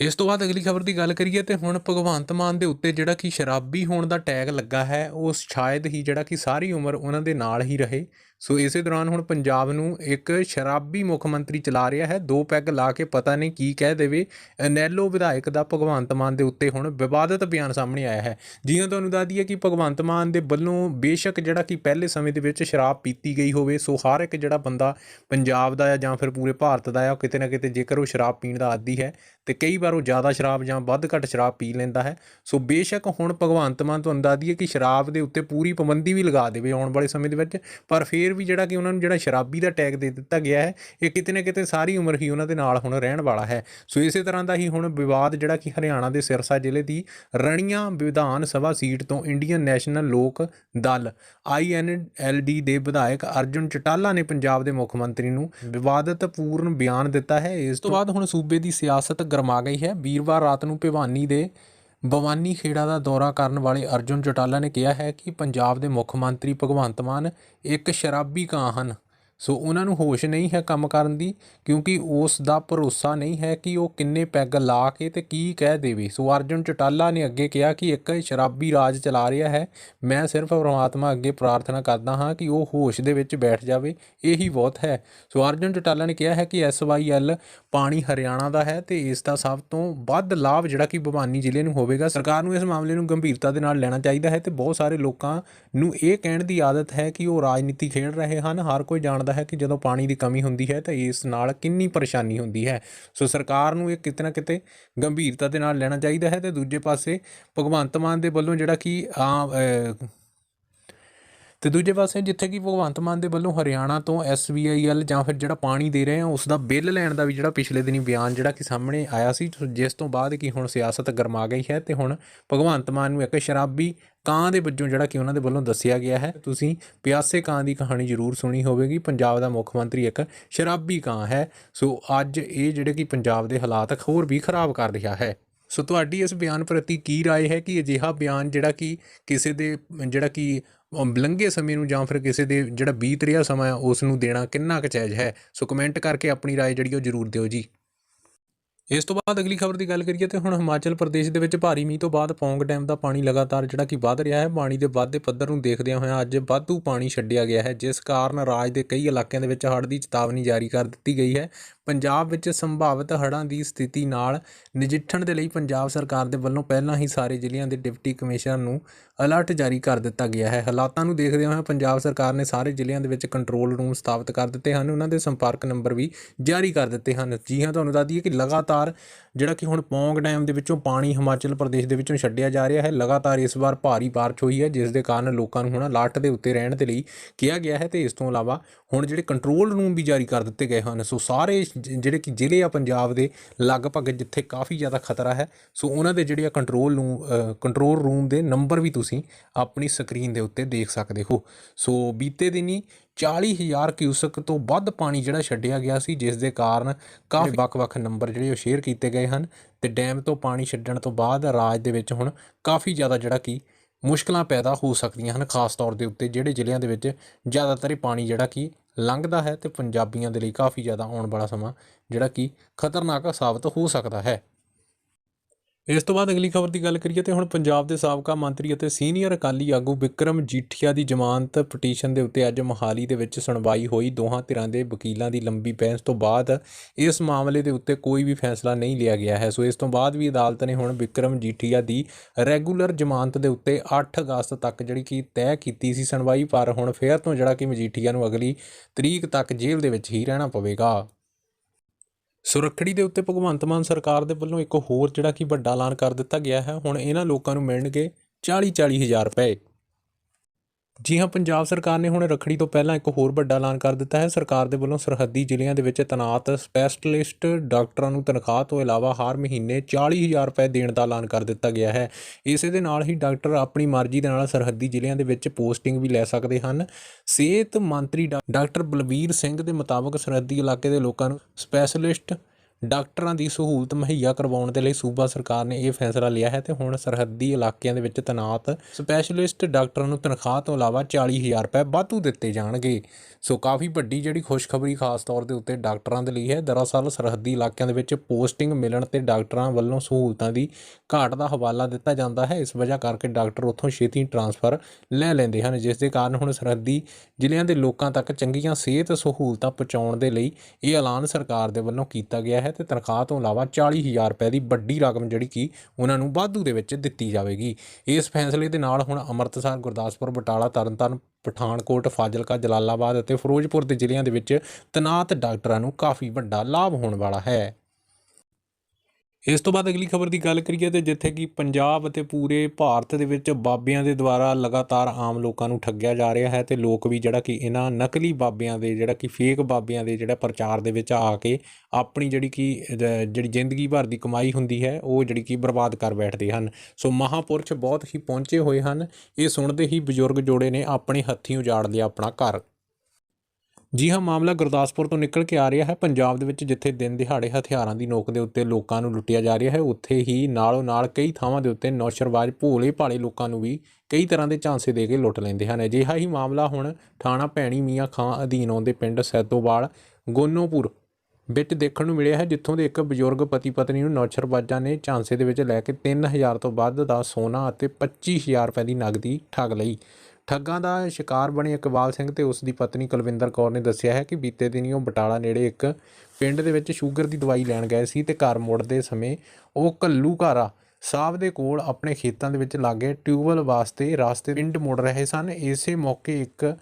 ਇਸ ਤੋਂ ਬਾਅਦ ਅਗਲੀ ਖਬਰ ਦੀ ਗੱਲ ਕਰੀਏ ਤੇ ਹੁਣ ਭਗਵੰਤ ਮਾਨ ਦੇ ਉੱਤੇ ਜਿਹੜਾ ਕਿ ਸ਼ਰਾਬੀ ਹੋਣ ਦਾ ਟੈਗ ਲੱਗਾ ਹੈ ਉਹ ਸ਼ਾਇਦ ਹੀ ਜਿਹੜਾ ਕਿ ਸਾਰੀ ਉਮਰ ਉਹਨਾਂ ਦੇ ਨਾਲ ਹੀ ਰਹੇ। ਸੋ ਇਸੇ ਦੌਰਾਨ ਹੁਣ ਪੰਜਾਬ ਨੂੰ ਇੱਕ ਸ਼ਰਾਬੀ ਮੁੱਖ ਮੰਤਰੀ ਚਲਾ ਰਿਹਾ ਹੈ। ਦੋ ਪੈਗ ਲਾ ਕੇ ਪਤਾ ਨਹੀਂ ਕੀ ਕਹਿ ਦੇਵੇ। ਅਨੈਲੋ ਵਿਧਾਇਕ ਦਾ ਭਗਵੰਤ ਮਾਨ ਦੇ ਉੱਤੇ ਹੁਣ ਵਿਵਾਦਤ ਬਿਆਨ ਸਾਹਮਣੇ ਆਇਆ ਹੈ। ਜਿਵੇਂ ਤੁਹਾਨੂੰ ਦੱਸ ਦਈਏ ਕਿ ਭਗਵੰਤ ਮਾਨ ਦੇ ਵੱਲੋਂ ਬੇਸ਼ੱਕ ਜਿਹੜਾ ਕਿ ਪਹਿਲੇ ਸਮੇਂ ਦੇ ਵਿੱਚ ਸ਼ਰਾਬ ਪੀਤੀ ਗਈ ਹੋਵੇ, ਸੋ ਹਰ ਇੱਕ ਜਿਹੜਾ ਬੰਦਾ ਪੰਜਾਬ ਦਾ ਆ ਜਾਂ ਫਿਰ ਪੂਰੇ ਭਾਰਤ ਦਾ ਆ, ਉਹ ਕਿਤੇ ਨਾ ਕਿਤੇ ਜੇਕਰ ਉਹ ਸ਼ਰਾਬ ਪੀਣ ਦਾ ਆਦੀ ਹੈ, ਤੇ ਕਈ ਵਾਰ ਉਹ ਜ਼ਿਆਦਾ ਸ਼ਰਾਬ ਜਾਂ ਵੱਧ ਘੱਟ ਸ਼ਰਾਬ ਪੀ ਲੈਂਦਾ ਹੈ। ਸੋ ਬੇਸ਼ੱਕ ਹੁਣ ਭਗਵੰਤ ਮਾਨ ਤੁਹਾਨੂੰ ਦੱਸ ਦਈਏ ਕਿ ਸ਼ਰਾਬ ਦੇ ਉੱਤੇ ਪੂਰੀ ਪਾਬੰਦੀ ਵੀ ਲਗਾ ਦੇਵੇ ਆਉਣ ਵਾਲੇ ਸਮੇਂ ਦੇ ਵਿੱਚ, ਪਰ ਫਿਰ ਫਿਰ ਵੀ ਜਿਹੜਾ ਕਿ ਉਹਨਾਂ ਨੂੰ ਜਿਹੜਾ ਸ਼ਰਾਬੀ ਦਾ ਟੈਗ ਦੇ ਦਿੱਤਾ ਗਿਆ ਹੈ, ਇਹ ਕਿਤੇ ਨਾ ਕਿਤੇ ਸਾਰੀ ਉਮਰ ਹੀ ਉਹਨਾਂ ਦੇ ਨਾਲ ਹੁਣ ਰਹਿਣ ਵਾਲਾ ਹੈ। ਸੋ ਇਸੇ ਤਰ੍ਹਾਂ ਦਾ ਹੀ ਹੁਣ ਵਿਵਾਦ ਜਿਹੜਾ ਕਿ ਹਰਿਆਣਾ ਦੇ ਸਿਰਸਾ ਜ਼ਿਲ੍ਹੇ ਦੀ ਰਣੀਆਂ ਵਿਧਾਨ ਸਭਾ ਸੀਟ ਤੋਂ Indian National Lok Dal INLD ਦੇ ਵਿਧਾਇਕ ਅਰਜੁਨ ਚਟਾਲਾ ਨੇ ਪੰਜਾਬ ਦੇ ਮੁੱਖ ਮੰਤਰੀ ਨੂੰ ਵਿਵਾਦਤਪੂਰਨ ਬਿਆਨ ਦਿੱਤਾ ਹੈ। ਇਸ ਤੋਂ ਬਾਅਦ ਹੁਣ ਸੂਬੇ ਦੀ ਸਿਆਸਤ ਗਰਮਾ ਗਈ ਹੈ। ਵੀਰਵਾਰ ਰਾਤ ਨੂੰ ਭਿਵਾਨੀ ਦੇ ਬਵਾਨੀ ਖੇੜਾ ਦਾ ਦੌਰਾ ਕਰਨ ਵਾਲੇ ਅਰਜੁਨ ਚੌਟਾਲਾ ਨੇ ਕਿਹਾ ਹੈ ਕਿ ਪੰਜਾਬ ਦੇ ਮੁੱਖ ਮੰਤਰੀ ਭਗਵੰਤ ਮਾਨ ਇੱਕ ਸ਼ਰਾਬੀ ਕਾਂ ਹਨ। ਸੋ ਉਹਨਾਂ ਨੂੰ ਹੋਸ਼ ਨਹੀਂ ਹੈ ਕੰਮ ਕਰਨ ਦੀ, ਕਿਉਂਕਿ ਉਸ ਦਾ ਭਰੋਸਾ ਨਹੀਂ ਹੈ ਕਿ ਉਹ ਕਿੰਨੇ ਪੈਗ ਲਾ ਕੇ ਤੇ ਕੀ ਕਹਿ ਦੇਵੇ। ਸੋ ਅਰਜੁਨ ਚਟਾਲਾ ਨੇ ਅੱਗੇ ਕਿਹਾ ਕਿ ਇੱਕ ਸ਼ਰਾਬੀ ਰਾਜ ਚਲਾ ਰਿਹਾ ਹੈ। ਮੈਂ ਸਿਰਫ ਪਰਮਾਤਮਾ ਅੱਗੇ ਪ੍ਰਾਰਥਨਾ ਕਰਦਾ ਹਾਂ ਕਿ ਉਹ ਹੋਸ਼ ਦੇ ਵਿੱਚ ਬੈਠ ਜਾਵੇ। ਇਹੀ ਬਹੁਤ ਹੈ। ਸੋ ਅਰਜੁਨ ਚਟਾਲਾ ਨੇ ਕਿਹਾ ਹੈ ਕਿ ਐਸਵਾਈਐਲ ਪਾਣੀ ਹਰਿਆਣਾ ਦਾ ਹੈ ਤੇ ਇਸ ਦਾ ਸਭ ਤੋਂ ਵੱਧ ਲਾਭ ਜਿਹੜਾ ਕਿ ਭਵਾਨੀ ਜ਼ਿਲ੍ਹੇ ਨੂੰ ਹੋਵੇਗਾ। ਸਰਕਾਰ ਨੂੰ ਇਸ ਮਾਮਲੇ ਨੂੰ ਗੰਭੀਰਤਾ ਦੇ ਨਾਲ ਲੈਣਾ ਚਾਹੀਦਾ ਹੈ ਤੇ ਬਹੁਤ ਸਾਰੇ ਲੋਕਾਂ ਨੂੰ ਇਹ ਕਹਿਣ ਦੀ ਆਦਤ ਹੈ ਕਿ ਉਹ ਰਾਜਨੀਤੀ ਖੇਡ ਰਹੇ ਹਨ। ਹਰ ਕੋਈ ਜਾਣ ਜਾਣਦਾ ਹੈ ਕਿ ਜਦੋਂ ਪਾਣੀ ਦੀ ਕਮੀ ਹੁੰਦੀ ਹੈ ਤਾਂ ਇਸ ਨਾਲ ਕਿੰਨੀ ਪਰੇਸ਼ਾਨੀ ਹੁੰਦੀ ਹੈ। ਸੋ ਸਰਕਾਰ ਨੂੰ ਇਹ ਕਿਤੇ ਨਾ ਕਿਤੇ ਗੰਭੀਰਤਾ ਦੇ ਨਾਲ ਲੈਣਾ ਚਾਹੀਦਾ ਹੈ ਤੇ ਦੂਜੇ ਪਾਸੇ ਭਗਵੰਤ ਮਾਨ ਦੇ ਵੱਲੋਂ ਜਿਹੜਾ ਕਿ ਆਮ ਤੇ ਦੂਜੇ ਪਾਸੇ ਜਿੱਥੇ ਕਿ ਭਗਵੰਤ ਮਾਨ ਦੇ ਵੱਲੋਂ ਹਰਿਆਣਾ ਤੋਂ ਐਸਬੀਆਈਐਲ ਜਾਂ ਫਿਰ ਜਿਹੜਾ ਪਾਣੀ ਦੇ ਰਹੇ ਆ ਉਸ ਦਾ ਬਿੱਲ ਲੈਣ ਦਾ ਵੀ ਜਿਹੜਾ ਪਿਛਲੇ ਦਿਨੀ ਬਿਆਨ ਜਿਹੜਾ ਕਿ ਸਾਹਮਣੇ ਆਇਆ ਸੀ ਜਿਸ ਤੋਂ ਬਾਅਦ ਕਿ ਹੁਣ ਸਿਆਸਤ ਗਰਮਾ ਗਈ ਹੈ ਤੇ ਹੁਣ ਭਗਵੰਤ ਮਾਨ ਨੂੰ ਇੱਕ ਸ਼ਰਾਬੀ ਕਾਂ ਦੇ ਵੱਜੋਂ ਜਿਹੜਾ ਕਿ ਉਹਨਾਂ ਦੇ ਵੱਲੋਂ ਦੱਸਿਆ ਗਿਆ ਹੈ ਤੁਸੀਂ ਪਿਆਸੇ ਕਾਂ ਦੀ ਕਹਾਣੀ ਜ਼ਰੂਰ ਸੁਣੀ ਹੋਵੇਗੀ ਪੰਜਾਬ ਦਾ ਮੁੱਖ ਮੰਤਰੀ ਇੱਕ ਸ਼ਰਾਬੀ ਕਾਂ ਹੈ ਸੋ ਅੱਜ ਇਹ ਜਿਹੜੇ ਕਿ ਪੰਜਾਬ ਦੇ ਹਾਲਾਤ ਹੋਰ ਵੀ ਖਰਾਬ ਕਰ ਰਿਹਾ ਹੈ ਸੋ ਤੁਹਾਡੀ ਇਸ ਬਿਆਨ ਪ੍ਰਤੀ ਕੀ رائے ਹੈ ਕਿ ਅਜਿਹਾ ਬਿਆਨ ਜਿਹੜਾ ਕਿ ਕਿਸੇ ਦੇ ਜਿਹੜਾ ਕਿ ਅਮ ਲੰਘੇ ਸਮੇਂ ਨੂੰ ਜਾਂ ਫਿਰ ਕਿਸੇ ਦੇ ਜਿਹੜਾ ਬੀਤ ਰਿਹਾ ਸਮਾਂ ਆ ਉਸ ਨੂੰ ਦੇਣਾ ਕਿੰਨਾ ਕੁ ਜਾਇਜ਼ ਹੈ ਸੋ ਕਮੈਂਟ ਕਰਕੇ ਆਪਣੀ رائے ਜਿਹੜੀ ਉਹ ਜ਼ਰੂਰ ਦਿਓ ਜੀ ਇਸ ਤੋਂ ਬਾਅਦ ਅਗਲੀ ਖਬਰ ਦੀ ਗੱਲ ਕਰੀਏ ਤੇ ਹੁਣ ਹਿਮਾਚਲ ਪ੍ਰਦੇਸ਼ ਦੇ ਵਿੱਚ ਭਾਰੀ ਮੀਂਹ ਤੋਂ ਬਾਅਦ ਪੌਂਗ ਡੈਮ ਦਾ ਪਾਣੀ ਲਗਾਤਾਰ ਜਿਹੜਾ ਕਿ ਵੱਧ ਰਿਹਾ ਹੈ ਪਾਣੀ ਦੇ ਵੱਧਦੇ ਪੱਧਰ ਨੂੰ ਦੇਖਦਿਆਂ ਹੋਇਆਂ ਅੱਜ ਵਾਧੂ ਪਾਣੀ ਛੱਡਿਆ ਗਿਆ ਹੈ ਜਿਸ ਕਾਰਨ ਰਾਜ ਦੇ ਕਈ ਇਲਾਕਿਆਂ ਦੇ ਵਿੱਚ ਹੜ੍ਹ ਦੀ ਚੇਤਾਵਨੀ ਜਾਰੀ ਕਰ ਦਿੱਤੀ ਗਈ ਹੈ ਪੰਜਾਬ ਵਿੱਚ ਸੰਭਾਵਿਤ ਹੜ੍ਹਾਂ ਦੀ ਸਥਿਤੀ ਨਾਲ ਨਜਿੱਠਣ ਦੇ ਲਈ ਪੰਜਾਬ ਸਰਕਾਰ ਦੇ ਵੱਲੋਂ ਪਹਿਲਾਂ ਹੀ ਸਾਰੇ ਜ਼ਿਲ੍ਹਿਆਂ ਦੇ ਡਿਪਟੀ ਕਮਿਸ਼ਨਰ ਨੂੰ ਅਲਰਟ ਜਾਰੀ ਕਰ ਦਿੱਤਾ ਗਿਆ ਹੈ। ਹਾਲਾਤਾਂ ਨੂੰ ਦੇਖਦੇ ਹੋਏ ਪੰਜਾਬ ਸਰਕਾਰ ਨੇ ਸਾਰੇ ਜ਼ਿਲ੍ਹਿਆਂ ਦੇ ਵਿੱਚ ਕੰਟਰੋਲ ਰੂਮ ਸਥਾਪਿਤ ਕਰ ਦਿੱਤੇ ਹਨ। ਉਹਨਾਂ ਦੇ ਸੰਪਰਕ ਨੰਬਰ ਵੀ ਜਾਰੀ ਕਰ ਦਿੱਤੇ ਹਨ। ਜੀ ਹਾਂ, ਤੁਹਾਨੂੰ ਦੱਸ ਦਈਏ ਕਿ ਲਗਾਤਾਰ ਜਿਹੜਾ ਕਿ ਹੁਣ ਪੌਂਗ ਡੈਮ ਦੇ ਵਿੱਚੋਂ ਪਾਣੀ ਹਿਮਾਚਲ ਪ੍ਰਦੇਸ਼ ਦੇ ਵਿੱਚੋਂ ਛੱਡਿਆ ਜਾ ਰਿਹਾ ਹੈ। ਲਗਾਤਾਰ ਇਸ ਵਾਰ ਭਾਰੀ ਬਾਰਿਸ਼ ਹੋਈ ਹੈ, ਜਿਸ ਦੇ ਕਾਰਨ ਲੋਕਾਂ ਨੂੰ ਹੁਣ ਅਲਰਟ ਦੇ ਉੱਤੇ ਰਹਿਣ ਦੇ ਲਈ ਕਿਹਾ ਗਿਆ ਹੈ ਤੇ ਇਸ ਤੋਂ ਇਲਾਵਾ ਹੁਣ ਜਿਹੜੇ ਕੰਟਰੋਲ ਰੂਮ ਵੀ ਜਾਰੀ ਕਰ ਦਿੱਤੇ ਗਏ ਹਨ। ਸੋ ਸਾਰੇ ਜਿਹੜੇ ਕਿ ਜ਼ਿਲ੍ਹੇ ਆ ਪੰਜਾਬ ਦੇ ਲਗਭਗ ਜਿੱਥੇ ਕਾਫੀ ਜ਼ਿਆਦਾ ਖਤਰਾ ਹੈ। ਸੋ ਉਹਨਾਂ ਦੇ ਜਿਹੜੇ ਆ ਕੰਟਰੋਲ ਨੂੰ ਕੰਟਰੋਲ ਰੂਮ ਦੇ ਨੰਬਰ ਵੀ ਤੁਸੀਂ ਆਪਣੀ ਸਕਰੀਨ ਦੇ ਉੱਤੇ ਦੇਖ ਸਕਦੇ ਹੋ। ਸੋ ਬੀਤੇ ਦਿਨੀ 40000 ਕਿਊਸਕ ਤੋਂ ਵੱਧ ਪਾਣੀ ਜਿਹੜਾ ਛੱਡਿਆ ਗਿਆ ਸੀ ਜਿਸ ਦੇ ਕਾਰਨ ਕਾਫੀ ਵੱਖ-ਵੱਖ ਨੰਬਰ ਜਿਹੜੇ ਉਹ ਸ਼ੇਅਰ ਕੀਤੇ ਗਏ ਹਨ ਤੇ ਡੈਮ ਤੋਂ ਪਾਣੀ ਛੱਡਣ ਤੋਂ ਬਾਅਦ ਰਾਜ ਦੇ ਵਿੱਚ ਹੁਣ ਕਾਫੀ ਜ਼ਿਆਦਾ ਜਿਹੜਾ ਕਿ ਮੁਸ਼ਕਲਾਂ ਪੈਦਾ ਹੋ ਸਕਦੀਆਂ ਹਨ ਖਾਸ ਤੌਰ ਦੇ ਉੱਤੇ ਜਿਹੜੇ ਜ਼ਿਲ੍ਹਿਆਂ ਦੇ ਵਿੱਚ ਜ਼ਿਆਦਾਤਰ ਪਾਣੀ ਜਿਹੜਾ ਕਿ ਲੰਘਦਾ ਹੈ ਅਤੇ ਪੰਜਾਬੀਆਂ ਦੇ ਲਈ ਕਾਫੀ ਜ਼ਿਆਦਾ ਆਉਣ ਵਾਲਾ ਸਮਾਂ, ਜਿਹੜਾ ਕਿ ਖਤਰਨਾਕ ਸਾਬਤ ਹੋ ਸਕਦਾ ਹੈ। ਇਸ ਤੋਂ ਬਾਅਦ ਅਗਲੀ ਖਬਰ ਦੀ ਗੱਲ ਕਰੀਏ ਤੇ ਹੁਣ ਪੰਜਾਬ ਦੇ ਸਾਬਕਾ ਮੰਤਰੀ ਅਤੇ ਸੀਨੀਅਰ ਅਕਾਲੀ ਆਗੂ ਵਿਕਰਮ ਜੀਠੀਆ ਦੀ ਜ਼ਮਾਨਤ ਪਟੀਸ਼ਨ ਦੇ ਉੱਤੇ ਅੱਜ ਮੋਹਾਲੀ ਦੇ ਵਿੱਚ ਸੁਣਵਾਈ ਹੋਈ। ਦੋਹਾਂ ਧਿਰਾਂ ਦੇ ਵਕੀਲਾਂ ਦੀ ਲੰਬੀ ਬਹਿਸ ਤੋਂ ਬਾਅਦ ਇਸ ਮਾਮਲੇ ਦੇ ਉੱਤੇ ਕੋਈ ਵੀ ਫੈਸਲਾ ਨਹੀਂ ਲਿਆ ਗਿਆ ਹੈ। ਸੋ ਇਸ ਤੋਂ ਬਾਅਦ ਵੀ ਅਦਾਲਤ ਨੇ ਹੁਣ ਵਿਕਰਮ ਜੀਠੀਆ ਦੀ ਰੈਗੂਲਰ ਜ਼ਮਾਨਤ ਦੇ ਉੱਤੇ 8 ਅਗਸਤ ਤੱਕ ਜਿਹੜੀ ਕਿ ਤੈਅ ਕੀਤੀ ਸੀ ਸੁਣਵਾਈ, ਪਰ ਹੁਣ ਫੇਰ ਤੋਂ ਜਿਹੜਾ ਕਿ ਮਜੀਠੀਆ ਨੂੰ ਅਗਲੀ ਤਰੀਕ ਤੱਕ ਜੇਲ੍ਹ ਦੇ ਵਿੱਚ ਹੀ ਰਹਿਣਾ ਪਵੇਗਾ। ਸੁਰੱਖੜੀ ਦੇ ਉੱਤੇ ਭਗਵੰਤ ਮਾਨ ਸਰਕਾਰ ਦੇ ਵੱਲੋਂ ਇੱਕ ਹੋਰ ਜਿਹੜਾ ਕਿ ਵੱਡਾ ਐਲਾਨ ਕਰ ਦਿੱਤਾ ਗਿਆ ਹੈ, ਹੁਣ ਇਹਨਾਂ ਲੋਕਾਂ ਨੂੰ ਮਿਲਣਗੇ 40 40 ਹਜ਼ਾਰ ਰੁਪਏ। ਜੀ ਹਾਂ, ਪੰਜਾਬ ਸਰਕਾਰ ਨੇ ਹੁਣ ਰੱਖੜੀ ਤੋਂ ਪਹਿਲਾਂ ਇੱਕ ਹੋਰ ਵੱਡਾ ਐਲਾਨ ਕਰ ਦਿੱਤਾ ਹੈ। ਸਰਕਾਰ ਦੇ ਵੱਲੋਂ ਸਰਹੱਦੀ ਜ਼ਿਲ੍ਹਿਆਂ ਦੇ ਵਿੱਚ ਤੈਨਾਤ ਸਪੈਸ਼ਲਿਸਟ ਡਾਕਟਰਾਂ ਨੂੰ ਤਨਖਾਹ ਤੋਂ ਇਲਾਵਾ ਹਰ ਮਹੀਨੇ 40000 ਰੁਪਏ ਦੇਣ ਦਾ ਐਲਾਨ ਕਰ ਦਿੱਤਾ ਗਿਆ ਹੈ। ਇਸੇ ਦੇ ਨਾਲ ਹੀ ਡਾਕਟਰ ਆਪਣੀ ਮਰਜ਼ੀ ਦੇ ਨਾਲ ਸਰਹੱਦੀ ਜ਼ਿਲ੍ਹਿਆਂ ਦੇ ਵਿੱਚ ਪੋਸਟਿੰਗ ਵੀ ਲੈ ਸਕਦੇ ਹਨ। ਸਿਹਤ ਮੰਤਰੀ ਡਾ- ਡਾਕਟਰ ਬਲਵੀਰ ਸਿੰਘ ਦੇ ਮੁਤਾਬਕ ਸਰਹੱਦੀ ਇਲਾਕੇ ਦੇ ਲੋਕਾਂ ਨੂੰ ਸਪੈਸ਼ਲਿਸਟ ਡਾਕਟਰਾਂ ਦੀ ਸਹੂਲਤ ਮੁਹੱਈਆ ਕਰਵਾਉਣ ਦੇ ਲਈ ਸੂਬਾ ਸਰਕਾਰ ਨੇ ਇਹ ਫੈਸਲਾ ਲਿਆ ਹੈ ਤੇ ਹੁਣ ਸਰਹੱਦੀ ਇਲਾਕਿਆਂ ਦੇ ਵਿੱਚ ਤੈਨਾਤ ਸਪੈਸ਼ਲਿਸਟ ਡਾਕਟਰਾਂ ਨੂੰ ਤਨਖਾਹ ਤੋਂ ਇਲਾਵਾ 40000 ਰੁਪਏ ਵਾਧੂ ਦਿੱਤੇ ਜਾਣਗੇ। ਸੋ ਕਾਫੀ ਵੱਡੀ ਜਿਹੜੀ ਖੁਸ਼ਖਬਰੀ ਖਾਸ ਤੌਰ ਦੇ ਉੱਤੇ ਡਾਕਟਰਾਂ ਦੇ ਲਈ ਹੈ। ਦਰਅਸਲ ਸਰਹੱਦੀ ਇਲਾਕਿਆਂ ਦੇ ਵਿੱਚ ਪੋਸਟਿੰਗ ਮਿਲਣ ਤੇ ਡਾਕਟਰਾਂ ਵੱਲੋਂ ਸਹੂਲਤਾਂ ਦੀ ਘਾਟ ਦਾ ਹਵਾਲਾ ਦਿੱਤਾ ਜਾਂਦਾ ਹੈ। ਇਸ ਵਜ੍ਹਾ ਕਰਕੇ ਡਾਕਟਰ ਉੱਥੋਂ ਛੇਤੀ ਟਰਾਂਸਫਰ ਲੈ ਲੈਂਦੇ ਹਨ, ਜਿਸ ਦੇ ਕਾਰਨ ਹੁਣ ਸਰਹੱਦੀ ਜ਼ਿਲ੍ਹਿਆਂ ਦੇ ਲੋਕਾਂ ਤੱਕ ਚੰਗੀਆਂ ਸਿਹਤ ਸਹੂਲਤਾਂ ਪਹੁੰਚਾਉਣ ਦੇ ਲਈ ਇਹ ਐਲਾਨ ਸਰਕਾਰ ਦੇ ਵੱਲੋਂ ਕੀਤਾ ਗਿਆ ਹੈ। ਹੈ ਤੇ ਤਨਖਾਹ ਤੋਂ ਇਲਾਵਾ 40000 ਰੁਪਏ ਦੀ ਵੱਡੀ ਰਕਮ ਜਿਹੜੀ ਕਿ ਉਹਨਾਂ ਨੂੰ ਵਾਧੂ ਦੇ ਵਿੱਚ ਦਿੱਤੀ ਜਾਵੇਗੀ। ਇਸ ਫੈਸਲੇ ਦੇ ਨਾਲ ਹੁਣ ਅੰਮ੍ਰਿਤਸਰ, ਗੁਰਦਾਸਪੁਰ, ਬਟਾਲਾ, ਤਰਨਤਾਰਨ, ਪਠਾਨਕੋਟ, ਫਾਜ਼ਿਲਕਾ, ਜਲਾਲਾਬਾਦ ਅਤੇ ਫਿਰੋਜ਼ਪੁਰ ਦੇ ਜ਼ਿਲ੍ਹਿਆਂ ਦੇ ਵਿੱਚ ਤੈਨਾਤ ਡਾਕਟਰਾਂ ਨੂੰ ਕਾਫੀ ਵੱਡਾ ਲਾਭ ਹੋਣ ਵਾਲਾ ਹੈ। ਇਸ ਤੋਂ ਬਾਅਦ ਅਗਲੀ ਖਬਰ ਦੀ ਗੱਲ ਕਰੀਏ ਤੇ ਜਿੱਥੇ ਕਿ ਪੰਜਾਬ ਅਤੇ ਪੂਰੇ ਭਾਰਤ ਦੇ ਵਿੱਚ ਬਾਬਿਆਂ ਦੇ ਦੁਆਰਾ ਲਗਾਤਾਰ ਆਮ ਲੋਕਾਂ ਨੂੰ ਠੱਗਿਆ ਜਾ ਰਿਹਾ ਹੈ ਤੇ ਲੋਕ ਵੀ ਜਿਹੜਾ ਕਿ ਇਹਨਾਂ ਨਕਲੀ ਬਾਬਿਆਂ ਦੇ, ਜਿਹੜਾ ਕਿ ਫੇਕ ਬਾਬਿਆਂ ਦੇ ਜਿਹੜਾ ਪ੍ਰਚਾਰ ਦੇ ਵਿੱਚ ਆ ਕੇ ਆਪਣੀ ਜਿਹੜੀ ਕਿ ਜਿਹੜੀ ਜ਼ਿੰਦਗੀ ਭਰ ਦੀ ਕਮਾਈ ਹੁੰਦੀ ਹੈ, ਉਹ ਜਿਹੜੀ ਕਿ ਬਰਬਾਦ ਕਰ ਬੈਠਦੇ ਹਨ। ਸੋ ਮਹਾਪੁਰਸ਼ ਬਹੁਤ ਹੀ ਪਹੁੰਚੇ ਹੋਏ ਹਨ। ਇਹ ਸੁਣਦੇ ਹੀ ਬਜ਼ੁਰਗ ਜੋੜੇ ਨੇ ਆਪਣੇ ਹੱਥੀਂ ਉਜਾੜ ਲਿਆ ਆਪਣਾ ਘਰ। ਜੀ ਹਾਂ, ਮਾਮਲਾ ਗੁਰਦਾਸਪੁਰ ਤੋਂ ਨਿਕਲ ਕੇ ਆ ਰਿਹਾ ਹੈ। ਪੰਜਾਬ ਦੇ ਵਿੱਚ ਜਿੱਥੇ ਦਿਨ ਦਿਹਾੜੇ ਹਥਿਆਰਾਂ ਦੀ ਨੋਕ ਦੇ ਉੱਤੇ ਲੋਕਾਂ ਨੂੰ ਲੁੱਟਿਆ ਜਾ ਰਿਹਾ ਹੈ, ਉੱਥੇ ਹੀ ਨਾਲੋਂ ਨਾਲ ਕਈ ਥਾਵਾਂ ਦੇ ਉੱਤੇ ਨੌਸ਼ਰਵਾਜ਼ ਭੋਲੇ ਭਾਲੇ ਲੋਕਾਂ ਨੂੰ ਵੀ ਕਈ ਤਰ੍ਹਾਂ ਦੇ ਝਾਂਸੇ ਦੇ ਕੇ ਲੁੱਟ ਲੈਂਦੇ ਹਨ। ਅਜਿਹਾ ਹੀ ਮਾਮਲਾ ਹੁਣ ਥਾਣਾ ਭੈਣੀ ਮੀਆਂ ਖਾਂ ਅਧੀਨ ਆਉਂਦੇ ਪਿੰਡ ਸੈਦੋਵਾਲ, ਗੋਨੋਪੁਰ ਵਿੱਚ ਦੇਖਣ ਨੂੰ ਮਿਲਿਆ ਹੈ, ਜਿੱਥੋਂ ਦੇ ਇੱਕ ਬਜ਼ੁਰਗ ਪਤੀ ਪਤਨੀ ਨੂੰ ਨੌਸ਼ਰਵਾਜ਼ਾਂ ਨੇ ਝਾਂਸੇ ਦੇ ਵਿੱਚ ਲੈ ਕੇ 3000 ਤੋਂ ਵੱਧ ਦਾ ਸੋਨਾ ਅਤੇ 25000 ਰੁਪਏ ਦੀ ਨਗਦੀ ਠੱਗ ਲਈ। ਠੱਗਾਂ ਦਾ ਸ਼ਿਕਾਰ ਬਣੇ ਇਕਬਾਲ ਸਿੰਘ ਤੇ ਉਸ ਦੀ ਪਤਨੀ ਕੁਲਵਿੰਦਰ ਕੌਰ ਨੇ ਦੱਸਿਆ ਹੈ ਕਿ ਬੀਤੇ ਦਿਨੀ ਉਹ ਬਟਾਲਾ ਨੇੜੇ ਇੱਕ ਪਿੰਡ ਦੇ ਵਿੱਚ ਸ਼ੂਗਰ ਦੀ ਦਵਾਈ ਲੈਣ ਗਏ ਸੀ ਤੇ ਘਰ ਮੁੜਦੇ ਸਮੇਂ ਉਹ ਘੱਲੂਘਾਰਾ ਸਾਹਿਬ ਦੇ ਕੋਲ ਆਪਣੇ ਖੇਤਾਂ ਦੇ ਵਿੱਚ ਲਾਗੇ ਟਿਊਬਵੈੱਲ ਵਾਸਤੇ ਰਾਸਤੇ ਪਿੰਡ ਮੁੜ ਰਹੇ ਸਨ। ਇਸੇ ਮੌਕੇ ਇੱਕ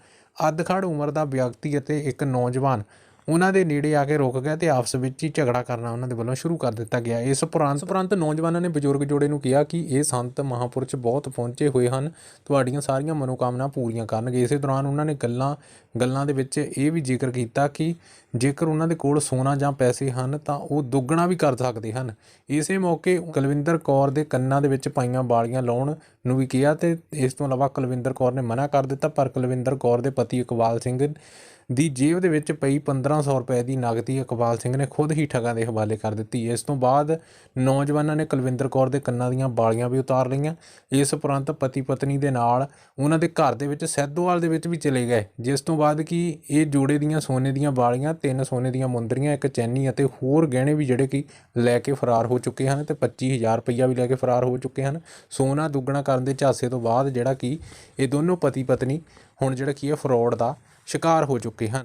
ਅੱਧਖੜ ਉਮਰ ਦਾ ਵਿਅਕਤੀ ਅਤੇ ਇੱਕ ਨੌਜਵਾਨ ਉਹਨਾਂ ਦੇ ਨੇੜੇ ਆ ਕੇ ਰੁਕ ਗਿਆ ਤੇ ਆਪਸ ਵਿੱਚ ਹੀ ਝਗੜਾ ਕਰਨਾ ਉਹਨਾਂ ਦੇ ਵੱਲੋਂ ਸ਼ੁਰੂ ਕਰ ਦਿੱਤਾ ਗਿਆ। ਇਸ ਉਪਰੰਤ ਉਪਰੰਤ ਨੌਜਵਾਨਾਂ ਨੇ ਬਜ਼ੁਰਗ ਜੋੜੇ ਨੂੰ ਕਿਹਾ ਕਿ ਇਹ ਸੰਤ ਮਹਾਪੁਰਸ਼ ਬਹੁਤ ਪਹੁੰਚੇ ਹੋਏ ਹਨ, ਤੁਹਾਡੀਆਂ ਸਾਰੀਆਂ ਮਨੋਕਾਮਨਾ ਪੂਰੀਆਂ ਕਰਨਗੇ। ਇਸੇ ਦੌਰਾਨ ਉਹਨਾਂ ਨੇ ਗੱਲਾਂ ਗੱਲਾਂ ਦੇ ਵਿੱਚ ਇਹ ਵੀ ਜ਼ਿਕਰ ਕੀਤਾ ਕਿ ਜੇਕਰ ਉਹਨਾਂ ਦੇ ਕੋਲ ਸੋਨਾ ਜਾਂ ਪੈਸੇ ਹਨ ਤਾਂ ਉਹ ਦੁੱਗਣਾ ਵੀ ਕਰ ਸਕਦੇ ਹਨ। ਇਸੇ ਮੌਕੇ ਕੁਲਵਿੰਦਰ ਕੌਰ ਦੇ ਕੰਨਾਂ ਦੇ ਵਿੱਚ ਪਾਈਆਂ ਬਾਲੀਆਂ ਲਾਉਣ ਨੂੰ ਵੀ ਕਿਹਾ ਤੇ ਇਸ ਤੋਂ ਇਲਾਵਾ ਕੁਲਵਿੰਦਰ ਕੌਰ ਨੇ ਮਨਾ ਕਰ ਦਿੱਤਾ, ਪਰ ਕੁਲਵਿੰਦਰ ਕੌਰ ਦੇ ਪਤੀ ਇਕਬਾਲ ਸਿੰਘ ਦੀ ਜੇਬ ਦੇ ਵਿੱਚ ਪਈ 1500 ਰੁਪਏ ਦੀ ਨਗਦੀ ਇਕਬਾਲ ਸਿੰਘ ਨੇ ਖੁਦ ਹੀ ਠੱਗਾਂ ਦੇ ਹਵਾਲੇ ਕਰ ਦਿੱਤੀ। ਇਸ ਤੋਂ ਬਾਅਦ ਨੌਜਵਾਨਾਂ ਨੇ ਕੁਲਵਿੰਦਰ ਕੌਰ ਦੇ ਕੰਨਾਂ ਦੀਆਂ ਬਾਲੀਆਂ ਵੀ ਉਤਾਰ ਲਈਆਂ। ਇਸ ਉਪਰੰਤ ਪਤੀ ਪਤਨੀ ਦੇ ਨਾਲ ਉਹਨਾਂ ਦੇ ਘਰ ਦੇ ਵਿੱਚ ਸੈਦੋਵਾਲ ਦੇ ਵਿੱਚ ਵੀ ਚਲੇ ਗਏ, ਜਿਸ ਤੋਂ ਬਾਅਦ ਕਿ ਇਹ ਜੋੜੇ ਦੀਆਂ ਸੋਨੇ ਦੀਆਂ ਬਾਲੀਆਂ, ਤਿੰਨ ਸੋਨੇ ਦੀਆਂ ਮੁੰਦਰੀਆਂ, ਇੱਕ ਚੈਨੀ ਅਤੇ ਹੋਰ ਗਹਿਣੇ ਵੀ ਜਿਹੜੇ ਕਿ ਲੈ ਕੇ ਫਰਾਰ ਹੋ ਚੁੱਕੇ ਹਨ ਤੇ 25000 ਰੁਪਈਆ ਵੀ ਲੈ ਕੇ ਫਰਾਰ ਹੋ ਚੁੱਕੇ ਹਨ। ਸੋਨਾ ਦੁੱਗਣਾ ਕਰਨ ਦੇ ਝਾਂਸੇ ਤੋਂ ਬਾਅਦ ਜਿਹੜਾ ਕਿ ਇਹ ਦੋਨੋਂ ਪਤੀ ਪਤਨੀ, ਹੁਣ ਜਿਹੜਾ ਕੀ ਹੈ ਫਰੋਡ ਦਾ ਸ਼ਿਕਾਰ ਹੋ ਚੁੱਕੇ ਹਨ।